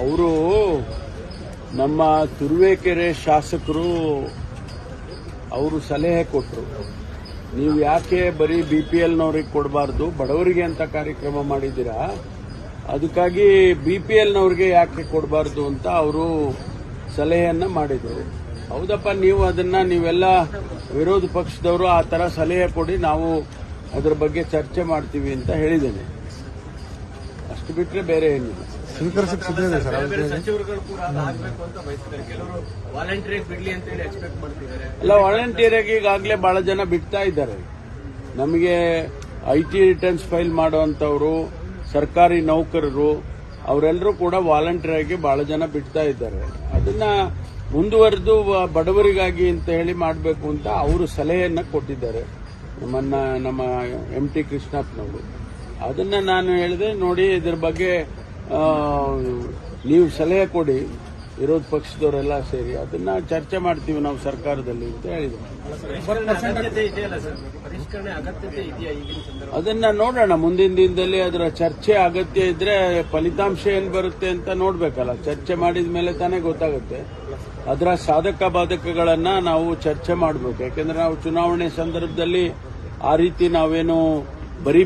ಅವರು ನಮ್ಮ ತುರುವೇಕೆರೆ ಶಾಸಕರು ಅವರು ಸಲಹೆ ಕೊಟ್ಟರು ನೀವು ಯಾಕೆ ಬರೀ ಬಿ ಪಿ ಎಲ್ನವ್ರಿಗೆ ಕೊಡಬಾರ್ದು? ಬಡವರಿಗೆ ಅಂತ ಕಾರ್ಯಕ್ರಮ ಮಾಡಿದ್ದೀರಾ? ಅದಕ್ಕಾಗಿ ಬಿ ಪಿ ಎಲ್ನವ್ರಿಗೆ ಯಾಕೆ ಕೊಡಬಾರ್ದು ಅಂತ ಅವರು ಸಲಹೆಯನ್ನ ಮಾಡಿದರು. ಹೌದಪ್ಪ ನೀವು ಅದನ್ನ ನೀವೆಲ್ಲ ವಿರೋಧ ಪಕ್ಷದವರು ಆ ತರ ಸಲಹೆ ಕೊಡಿ ನಾವು ಅದರ ಬಗ್ಗೆ ಚರ್ಚೆ ಮಾಡ್ತೀವಿ ಅಂತ ಹೇಳಿದ್ದೇನೆ. ಅಷ್ಟು ಬಿಟ್ರೆ ಬೇರೆ ಏನಿಲ್ಲ. ಸ್ವೀಕರಿಸಕ್ಕೆ ಸಿದ್ಧ ಇದೆ ಸರ್. ಬೇರೆ ಬೇರೆ ಸಚಿವರುಗಳು ಕೂಡ ಅದಾಗಬೇಕು ಅಂತ ಬಯಸ್ತಾರೆ. ಕೆಲವರು ವಾಲಂಟರಿ ಬಿಡ್ಲಿ ಅಂತ ಹೇಳಿ ಎಕ್ಸ್ಪೆಕ್ಟ್ ಮಾಡ್ತಿದ್ದಾರೆ. ಅಲ್ಲ ವಾಲಂಟಿಯರ್ ಆಗಿ ಈಗಾಗಲೇ ಬಹಳ ಜನ ಬಿಡ್ತಾ ಇದ್ದಾರೆ. ನಮಗೆ ಐ ಟಿ ರಿಟರ್ನ್ಸ್ ಫೈಲ್ ಮಾಡುವಂತವರು ಸರ್ಕಾರಿ ನೌಕರರು ಅವರೆಲ್ಲರೂ ಕೂಡ ವಾಲಂಟಿಯರ್ ಆಗಿ ಬಹಳ ಜನ ಬಿಡ್ತಾ ಇದ್ದಾರೆ. ಅದನ್ನ ಮುಂದುವರೆದು ಬಡವರಿಗಾಗಿ ಅಂತ ಹೇಳಿ ಮಾಡಬೇಕು ಅಂತ ಅವರು ಸಲಹೆಯನ್ನ ಕೊಟ್ಟಿದ್ದಾರೆ. ನಮ್ಮನ್ನ ನಮ್ಮ ಎಂ ಟಿ ಕೃಷ್ಣಪ್ಪನವರು. ಅದನ್ನ ನಾನು ಹೇಳಿದೆ ನೋಡಿ ಇದ್ರ ಬಗ್ಗೆ ನೀವು ಸಲಹೆ ಕೊಡಿ ವಿರೋಧ ಪಕ್ಷದವರೆಲ್ಲ ಸೇರಿ ಅದನ್ನ ಚರ್ಚೆ ಮಾಡ್ತೀವಿ ನಾವು ಸರ್ಕಾರದಲ್ಲಿ ಅಂತ ಹೇಳಿದ್ರು. ಅದನ್ನ ನೋಡೋಣ ಮುಂದಿನ ದಿನದಲ್ಲಿ ಅದರ ಚರ್ಚೆ ಅಗತ್ಯ ಇದ್ರೆ ಫಲಿತಾಂಶ ಏನ್ ಬರುತ್ತೆ ಅಂತ ನೋಡ್ಬೇಕಲ್ಲ. ಚರ್ಚೆ ಮಾಡಿದ ಮೇಲೆ ತಾನೇ ಗೊತ್ತಾಗುತ್ತೆ. ಅದರ ಸಾಧಕ ಬಾಧಕಗಳನ್ನ ನಾವು ಚರ್ಚೆ ಮಾಡಬೇಕು. ಯಾಕೆಂದ್ರೆ ನಾವು ಚುನಾವಣೆ ಸಂದರ್ಭದಲ್ಲಿ ಆ ರೀತಿ ನಾವೇನು ಬರೀ